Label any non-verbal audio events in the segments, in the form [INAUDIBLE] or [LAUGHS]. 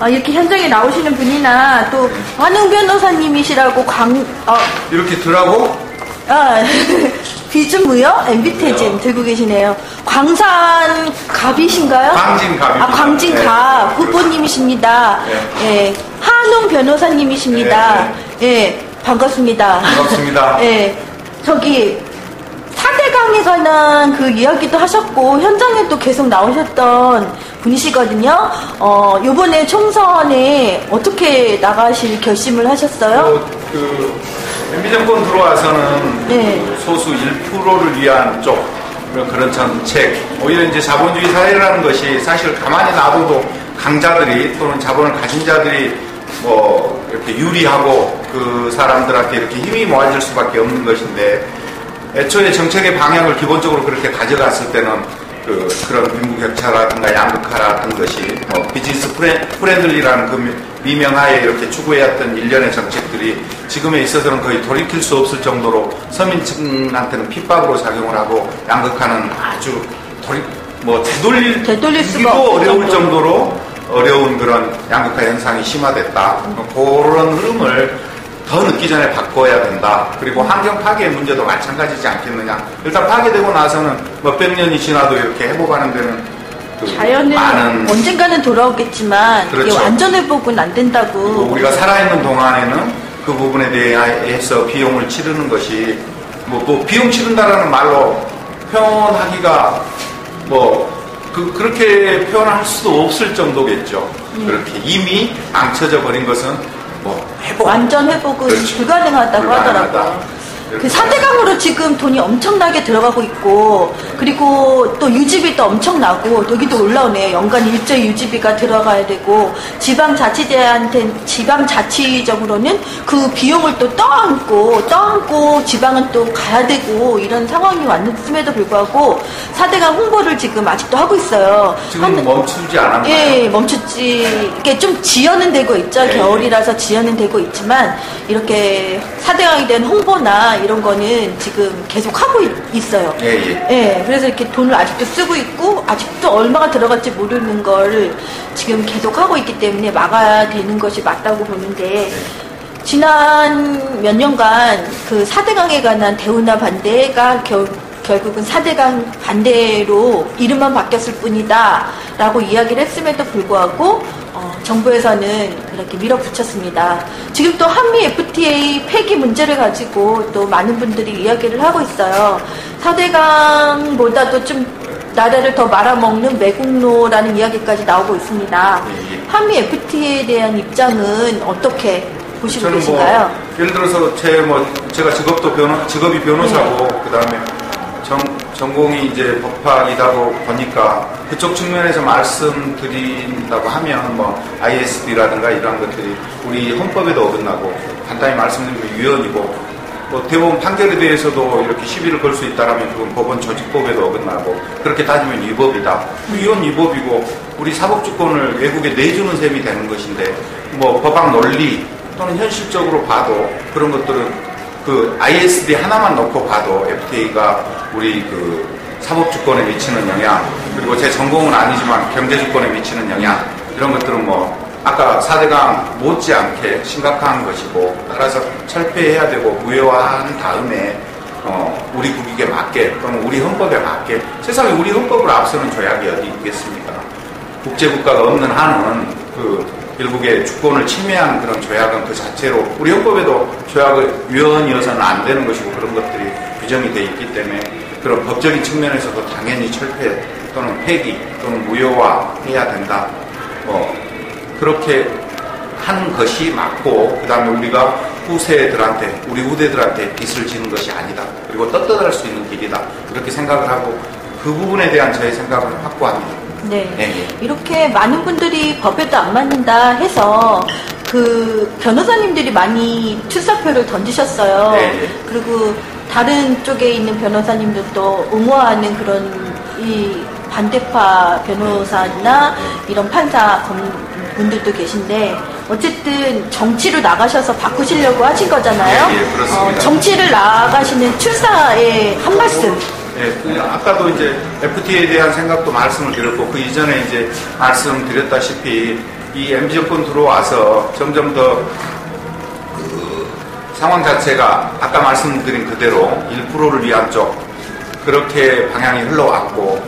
어, 이렇게 현장에 나오시는 분이나 또 한웅 변호사님이시라고 광 어, 이렇게 들라고 아, [LAUGHS] 비준무요? MB태진 들고 계시네요. 광산 갑이신가요? 광진갑입니다. 아, 광진갑 네. 후보님이십니다. 네. 예, 한웅 변호사님이십니다. 예, 반갑습니다. 반갑습니다. [LAUGHS] 예, 저기 사대강에 관한 그 이야기도 하셨고 현장에도 계속 나오셨던 분이시거든요. 어, 요번에 총선에 어떻게 나가실 결심을 하셨어요? 그, 그 MB 정권 들어와서는 네. 그 소수 1%를 위한 쪽 그런 그런 정책 오히려 이제 자본주의 사회라는 것이 사실 가만히 놔둬도 강자들이 또는 자본을 가진 자들이 뭐 이렇게 유리하고 그 사람들한테 이렇게 힘이 모아질 수밖에 없는 것인데 애초에 정책의 방향을 기본적으로 그렇게 가져갔을 때는 그 그런 빈부격차라든가 양극화 같은 것이 뭐 비즈니스 프렌, 프렌들리라는 그 미- 미명하에 이렇게 추구해왔던 일련의 정책들이 지금에 있어서는 거의 돌이킬 수 없을 정도로 서민층한테는 핍박으로 작용을 하고 양극화는 아주 돌이 뭐 되돌릴 되돌릴 수가 어려울 정도로. 정도로 어려운 그런 양극화 현상이 심화됐다. 그런 흐름을 더 늦기 전에 바꿔야 된다. 그리고 환경 파괴의 문제도 마찬가지지 않겠느냐. 일단 파괴되고 나서는 몇백 년이 지나도 이렇게 회복하는 데는 그 자연은 많은 언젠가는 돌아오겠지만 이게 그렇죠. 완전 회복은 안 된다고. 우리가 살아있는 동안에는 그 부분에 대해서 비용을 치르는 것이 뭐, 뭐 비용 치른다라는 말로 표현하기가 뭐 그, 그렇게 표현할 수도 없을 정도겠죠. 예. 그렇게 이미 망쳐져 버린 것은 뭐 회복 완전 회복은 그렇죠. 불가능하다고 불가능하다. 하더라고요. 그 사대강으로 지금 돈이 엄청나게 들어가고 있고 그리고 또 유지비도 엄청나고 여기도 올라오네요. 연간 일조 유지비가 들어가야 되고 지방자치제한테 지방자치적으로는 그 비용을 또 떠안고 떠안고 지방은 또 가야 되고 이런 상황이 왔음에도 불구하고 사대강 홍보를 지금 아직도 하고 있어요. 지금 한- 멈추지 않았나요? 예, 멈췄지. 이게 좀 지연은 되고 있죠. 예, 겨울이라서 지연은 되고 있지만 이렇게 사대강에 대한 홍보나 이런 거는 지금 계속 하고 있, 어요 예, 예. 예, 그래서 이렇게 돈을 아직도 쓰고 있고 아직도 얼마가 들어갈지 모르는 걸 지금 계속 하고 있기 때문에 막아야 되는 것이 맞다고 보는데 지난 몇 년간 그 사대강에 관한 대우나 반대가 결, 결국은 사대강 반대로 이름만 바뀌었을 뿐이다 라고 이야기를 했음에도 불구하고 어, 정부에서는 그렇게 밀어붙였습니다. 지금 또 한미 FTA 폐기 문제를 가지고 또 많은 분들이 이야기를 하고 있어요. 사대강보다도 좀 나라를 더 말아먹는 매국노라는 이야기까지 나오고 있습니다. 한미 FTA에 대한 입장은 어떻게 보시고 저는 계신가요? 뭐 예를 들어서 제 뭐 제가 직업도 변호 직업이 변호사고 네. 그다음에 전 전공이 이제 법학이다고 보니까 그쪽 측면에서 말씀드린다고 하면 뭐 ISD라든가 이러한 것들이 우리 헌법에도 어긋나고 간단히 말씀드리면 위헌이고 뭐 대법원 판결에 대해서도 이렇게 시비를 걸 수 있다라면 그건 법원 조직법에도 어긋나고 그렇게 따지면 위법이다. 위헌 위법이고 우리 사법주권을 외국에 내주는 셈이 되는 것인데 뭐 법학 논리 또는 현실적으로 봐도 그런 것들은 그 ISD 하나만 놓고 봐도 FTA가 우리 그 사법 주권에 미치는 영향 그리고 제 전공은 아니지만 경제 주권에 미치는 영향 이런 것들은 뭐 아까 4대강 못지않게 심각한 것이고 따라서 철폐해야 되고 무효화한 다음에 어, 우리 국익에 맞게 또는 우리 헌법에 맞게 세상에 우리 헌법을 앞서는 조약이 어디 있겠습니까? 국제국가가 없는 한은 그 일국의 주권을 침해한 그런 조약은 그 자체로 우리 헌법에도 조약을 위헌이어서는 안 되는 것이고 그런 것들이 규정이 돼 있기 때문에 그런 법적인 측면에서도 당연히 철폐 또는 폐기 또는 무효화해야 된다. 뭐 그렇게 한 것이 맞고 그 다음에 우리가 후세들한테 우리 후대들한테 빚을 지는 것이 아니다. 그리고 떳떳할 수 있는 길이다. 그렇게 생각을 하고 그 부분에 대한 저의 생각을 확고합니다. 네. 예, 예. 이렇게 많은 분들이 법에도 안 맞는다 해서 그 변호사님들이 많이 출사표를 던지셨어요. 네, 네. 그리고 다른 쪽에 있는 변호사님들도 옹호하는 그런 이 반대파 변호사나 이런 판사 검- 분들도 계신데 어쨌든 정치로 나가셔서 바꾸시려고 하신 거잖아요. 네, 예, 그렇습니다. 정치를 나가시는 출사의 한 말씀. 예, 그 아까도 이제 FTA에 대한 생각도 말씀을 드렸고 그 이전에 이제 말씀드렸다시피 이 MZ 정권 들어와서 점점 더그 상황 자체가 아까 말씀드린 그대로 1%를 위한 쪽 그렇게 방향이 흘러왔고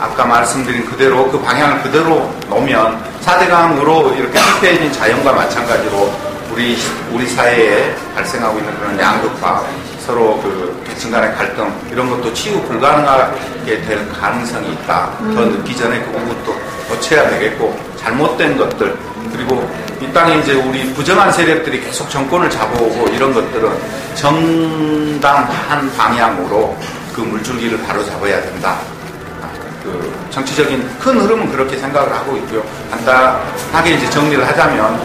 아까 말씀드린 그대로 그 방향을 그대로 놓으면 4대강으로 이렇게 실패해진 자연과 마찬가지로 우리 우리 사회에 발생하고 있는 그런 양극화 서로 그 계층 간의 갈등 이런 것도 치유 불가능하게 될 가능성이 있다. 더 늦기 전에 그 부분도 고쳐야 되겠고 잘못된 것들 그리고 이 땅에 이제 우리 부정한 세력들이 계속 정권을 잡아오고 이런 것들은 정당한 방향으로 그 물줄기를 바로 잡아야 된다. 그 정치적인 큰 흐름은 그렇게 생각을 하고 있고요. 간단하게 이제 정리를 하자면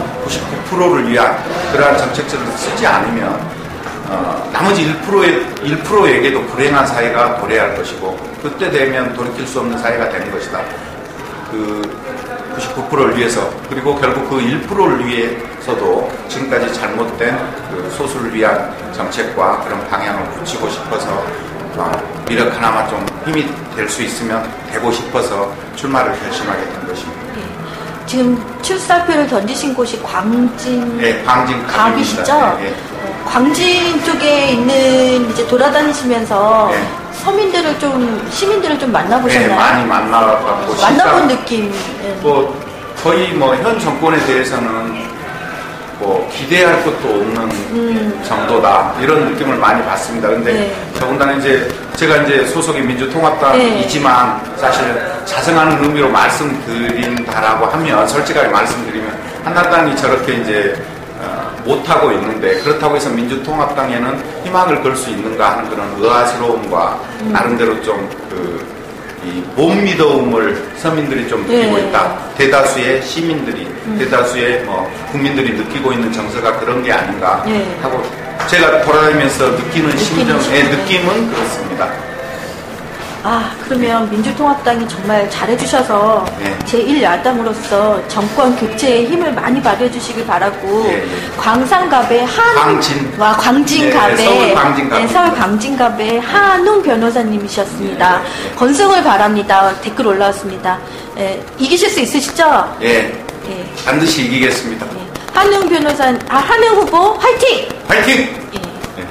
99%를 위한 그러한 정책들을 쓰지 않으면 어, 나머지 1%의 1%에게도 불행한 사회가 도래할 것이고 그때 되면 돌이킬 수 없는 사회가 되는 것이다. 그 99%를 위해서 그리고 결국 그 1%를 위해서도 지금까지 잘못된 그 소수를 위한 정책과 그런 방향을 붙이고 싶어서 어, 미력 하나만 좀 힘이 될 수 있으면 되고 싶어서 출마를 결심하게 된 것입니다. 예. 지금 출사표를 던지신 곳이 광진 네, 광진 갑이시죠? 네, 네. 광진 쪽에 있는 이제 돌아다니시면서 네. 서민들을 좀 시민들을 좀 만나보셨나요? 네, 많이 만나봤고 만나본 느낌. 예. 뭐 거의 뭐 현 정권에 대해서는 뭐 기대할 것도 없는 정도다 이런 느낌을 많이 받습니다. 근데 음. 네. 더군다나 이제 제가 이제 소속이 민주통합당이지만 사실 자성하는 의미로 말씀드린다라고 하면 솔직하게 말씀드리면 한나당이 저렇게 이제 어, 못하고 있는데 그렇다고 해서 민주통합당에는 희망을 걸 수 있는가 하는 그런 의아스러움과 음. 나름대로 좀그 이못 믿어움을 서민들이 좀 느끼고 네. 있다. 대다수의 시민들이, 대다수의 뭐 국민들이 느끼고 있는 정서가 그런 게 아닌가 네. 하고 제가 돌아다니면서 느끼는 심정의 심정. 느낌은 그렇습니다. 아, 그러면 민주통합당이 정말 잘해주셔서 네. 제1야당으로서 정권 교체에 힘을 많이 발휘해주시길 바라고 예, 예. 광산갑의 한 광진. 와 광진갑의 네, 서울 광진갑. 네, 서울 광진갑의 한웅 변호사님이셨습니다. 건승을 바랍니다. 댓글 올라왔습니다. 예, 이기실 수 있으시죠? 예, 예, 반드시 이기겠습니다. 예. 한웅 변호사, 아 한웅 후보 화이팅! 파이팅! 예.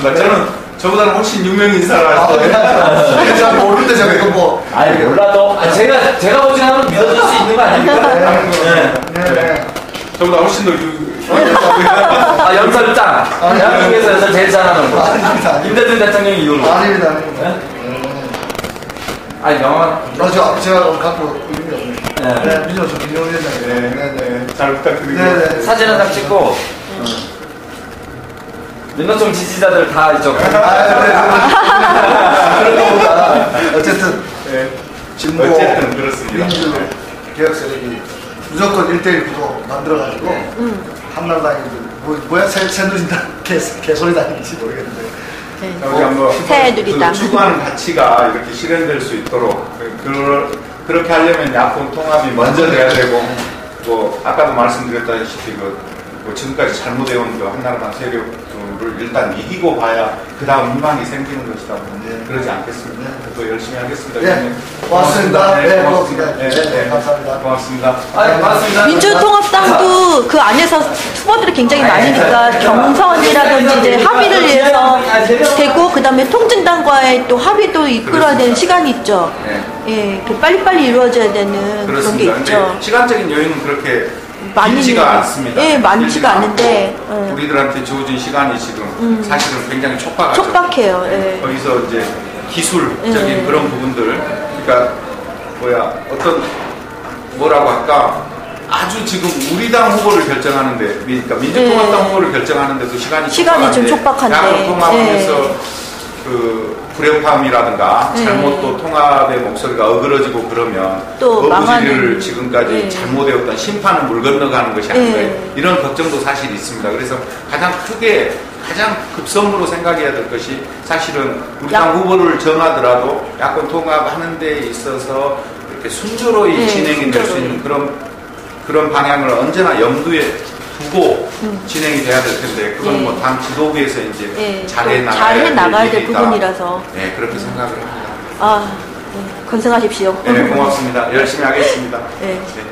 반갑습니다. 저는 저보다는 훨씬 유명 인사라 아, 네. 잘 모르는데 제가 이거 뭐. 아니 몰라도 아, 제가 제가 보지 않으면 믿어줄 수 있는 거 아닙니까? 네. 네, 네. 저보다 훨씬 더 유, [LAUGHS] 아 연설장 대한민국에서 연설 제일 잘하는 거 아닙니다. 김대중 대통령 이후로 아닙니다, 아닙니다. 아니 명함 나 저, 제가 갖고 의미 없네. 네. 네, 민정수 김용현장님. 네, 네, 네. 잘 부탁드리고 네, 네. 사진 한 장 찍고 민노총 지지자들 다 이쪽 아, 네, 네. 그런 거보다 어쨌든 네. 진보 어쨌든 그렇습니다. 민주 네. 개혁 세력이 무조건 1대1 구도 만들어가지고 한나라당이 뭐, 뭐야 새, 새누리당 개, 개소리당인지 모르겠는데 네. 우리 한번 새누리당. 그 추구하는 가치가 이렇게 실현될 수 있도록 그, 그렇게 하려면 야권 통합이 먼저 돼야 되고 뭐 아까도 말씀드렸다시피 그, 뭐 지금까지 잘못해온 그 한나라당 세력들을 일단 이기고 봐야 그 다음 희망이 생기는 것이다 네. 그러지 않겠습니다. 또 열심히 하겠습니다. 네. 네, 고맙습니다. 네, 고맙습니다. 고맙습니다. 네, 네, 감사합니다. 고맙습니다. 아 반갑습니다 민주통합당도 그 안에서 후보들이 굉장히 많으니까 경선이라든지 이제 합의를 위해서 되고 그 다음에 통진당과의 또 합의도 이끌어야 되는 시간이 있죠. 네. 예, 그 빨리빨리 이루어져야 되는 그런 게 그렇습니다. 있죠. 시간적인 여유는 그렇게 많이 있는- 않습니다. 예, 많지가 않은데, 예. 우리들한테 주어진 시간이 지금 사실은 굉장히 촉박하죠. 촉박해요. 예. 거기서 이제 기술적인 예. 그런 부분들, 그러니까 뭐야 어떤 뭐라고 할까 아주 지금 우리 당 후보를 결정하는데, 그러니까 민주통합당 예. 후보를 결정하는데도 시간이 시간이 좀 촉박한데. 야권 통합에서 예. 그 불협화음이라든가 예. 잘못 또 통합의 목소리가 어그러지고 그러면 또 어부지리를 망하는- 지금까지 예. 잘못해왔던 심판을 물 건너가는 것이 아닌가 예. 이런 걱정도 사실 있습니다. 그래서 가장 크게 가장 급선무로 생각해야 될 것이 사실은 우리 야- 당 후보를 정하더라도 야권 통합하는 데 있어서 이렇게 순조로이 예, 진행이 될 수. 있는 그런 그런 방향을 언제나 염두에 두고 음. 진행이 돼야 될 텐데 그건 예. 뭐당 지도부에서 이제 예, 잘해 또 나가야 잘해 나가야 될. 부분이라서. 네 그렇게 생각을 합니다. 아, 네, 건승하십시오. 네 고맙습니다. 열심히 하겠습니다. [LAUGHS] 네. 네.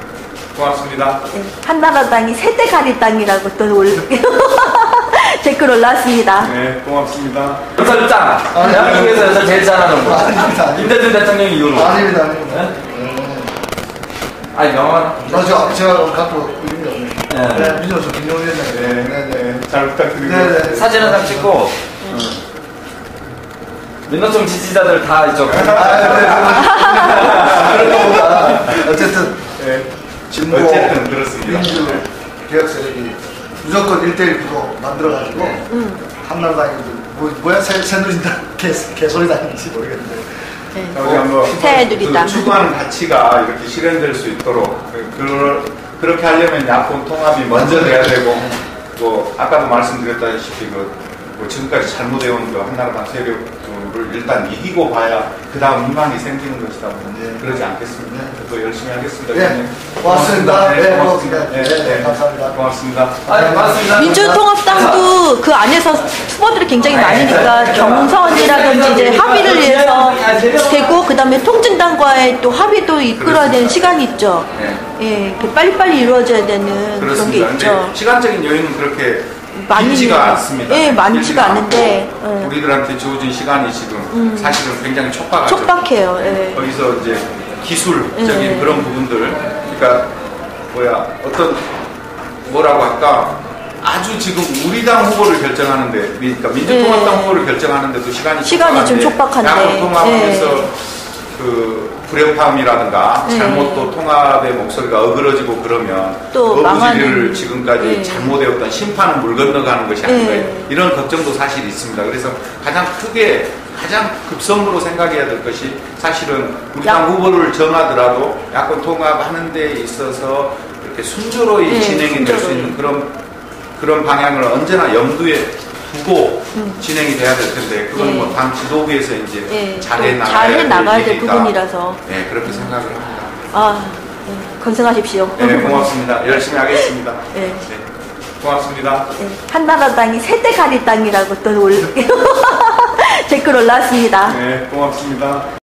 고맙습니다. 네, 한나라당이 세대가리 땅이라고 또 올, [LAUGHS] 댓글 올라왔습니다. 네, 고맙습니다. 연설 짱! 대한민국에서 연설 제일 잘하는 분. 아닙니다, 아닙니다. 김대중 대통령 이후로. 아닙니다, 아닙니다. 네? 아니, 명언. 저, 저, 제가 갖고 의미 없네. 네. 네, 민정수 김용현님. 네, 네, 네. 잘 부탁드립니다. 네, 네. 사진 한장 찍고. 민노총 지지자들 다 이쪽. 아, 네, 그런 거보다 어쨌든 네. 진보 어쨌든 그렇습니다. 민주 개혁 세력이 무조건 1대1 구도 만들어가지고 한나라당이 뭐, 뭐야 새, 새누리당 개, 개소리 다니는지 모르겠는데 네. 자, 우리 한번 새누리당. 그 추구하는 가치가 이렇게 실현될 수 있도록 그, 그렇게 하려면 야권 통합이 먼저 돼야 되고 뭐 아까도 말씀드렸다시피 그 뭐 지금까지 잘못해온 그 한나라당 세력 을 일단 이기고 봐야 그 다음 희망이 생기는 것이다 네. 그러지 않겠습니다. 또 열심히 하겠습니다. 네. 고맙습니다. 네, 고맙습니다. 고맙습니다. 네, 네, 감사합니다. 고맙습니다. 아니, 고맙습니다. 민주통합당도 그 안에서 후보들이 굉장히 많으니까 경선이라든지 이제 합의를 위해서 되고 그 다음에 통진당과의 또 합의도 이끌어야 되는 시간이 있죠. 네. 예, 그 빨리빨리 이루어져야 되는 그런 게 그렇습니다. 있죠. 시간적인 여유는 그렇게 많이 많지가 않습니다. 예, 많지가 않은데, 예. 우리들한테 주어진 시간이 지금 사실은 굉장히 촉박하죠. 촉박해요. 예. 거기서 이제 기술적인 예. 그런 부분들, 그러니까 뭐야 어떤 뭐라고 할까 아주 지금 우리 당 후보를 결정하는데, 그러니까 민주통합당 예. 후보를 결정하는데도 시간이 시간이 좀 촉박한데. 야권 통합에서 예. 그 불협화음이라든가 예. 잘못 또 통합의 목소리가 어그러지고 그러면 또 어부지리를 망하는- 지금까지 예. 잘못해왔던 심판을 물 건너가는 것이 아닌가 예. 이런 걱정도 사실 있습니다. 그래서 가장 크게 가장 급선무로 생각해야 될 것이 사실은 우리 당 야- 후보를 정하더라도 야권 통합하는 데 있어서 이렇게 순조로이 예, 진행이 될 수. 있는 그런 그런 방향을 언제나 염두에 두고 음. 진행이 돼야 될 텐데 그건 예. 뭐당 지도부에서 이제 예, 잘해 또 나가야 잘해 나가야 될. 부분이라서. 네 그렇게 생각을 합니다. 아, 예, 건승하십시오. 네 고맙습니다. 열심히 하겠습니다. 예. [LAUGHS] 네, 고맙습니다. 예, 한나라당이 세대가리 땅이라고 또 올, [LAUGHS] [LAUGHS] 댓글 올라왔습니다. 네 고맙습니다.